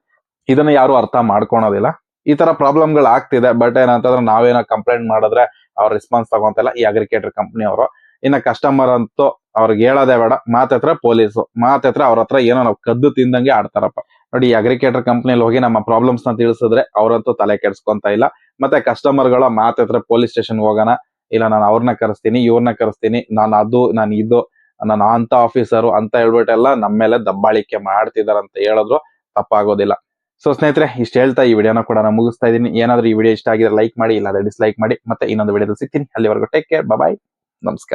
ಇದನ್ನ ಯಾರು ಅರ್ಥ ಮಾಡ್ಕೊಳೋದಿಲ್ಲ. ಈ ತರ ಪ್ರಾಬ್ಲಮ್ಗಳು ಆಗ್ತಿದೆ ಬಟ್ ಏನಂತಂದ್ರೆ ನಾವೇನೋ ಕಂಪ್ಲೇಂಟ್ ಮಾಡಿದ್ರೆ ಅವ್ರ ರೆಸ್ಪಾನ್ಸ್ ತಗೊಂತಿಲ್ಲ ಈ ಅಗ್ರಿಕೇಟರ್ ಕಂಪ್ನಿ ಅವರು. ಇನ್ನ ಕಸ್ಟಮರ್ ಅಂತೂ ಅವ್ರಿಗೆ ಹೇಳೋದೇ ಬೇಡ ಮಾತತ್ರ ಪೊಲೀಸು ಮಾತತ್ರ ಅವ್ರ ಹತ್ರ ಏನೋ ನಾವು ಕದ್ದು ತಿಂದಂಗೆ ಆಡ್ತಾರಪ್ಪ. ನೋಡಿ ಅಗ್ರಿಕೇಟರ್ ಕಂಪ್ನಿಯಲ್ಲಿ ಹೋಗಿ ನಮ್ಮ ಪ್ರಾಬ್ಲಮ್ಸ್ನ ತಿಳಿಸಿದ್ರೆ ಅವರಂತೂ ತಲೆ ಕೆಡ್ಸ್ಕೊಂತ ಇಲ್ಲ. ಮತ್ತೆ ಕಸ್ಟಮರ್ಗಳ ಮಾತತ್ರ ಪೊಲೀಸ್ ಸ್ಟೇಷನ್ ಹೋಗೋಣ. ಇಲ್ಲ, ನಾನು ಅವ್ರನ್ನ ಕರೆಸ್ತೀನಿ ಇವ್ರನ್ನ ಕರೆಸ್ತೀನಿ, ನಾನು ಅದು, ನಾನು ಇದು, ನಾನು ಅಂತ ಆಫೀಸರು ಅಂತ ಹೇಳ್ಬಿಟ್ಟೆಲ್ಲ ನಮ್ಮ ಮೇಲೆ ದಬ್ಬಾಳಿಕೆ ಮಾಡ್ತಿದಾರೆ ಅಂತ ಹೇಳಿದ್ರು ತಪ್ಪಾಗೋದಿಲ್ಲ. ಸೊ ಸ್ನೇಹಿತರೆ, ಇಷ್ಟು ಹೇಳ್ತಾ ಈ ವಿಡಿಯೋನ ಕೂಡ ನಾನು ಮುಗಿಸ್ತಾ ಇದೀನಿ ಏನಾದ್ರೂ ಈ ವಿಡಿಯೋ ಇಷ್ಟ ಆಗಿದ್ರೆ ಲೈಕ್ ಮಾಡಿ ಇಲ್ಲ ಡಿಸ್ಲೈಕ್ ಮಾಡಿ, ಮತ್ತೆ ಇನ್ನೊಂದು ವಿಡಿಯೋದಲ್ಲಿ ಸಿಗ್ತೀನಿ. ಅಲ್ಲಿವರೆಗೂ ಟೇಕ್ ಕೇರ್ ಬಾಯ್ ನಮಸ್ಕಾರ.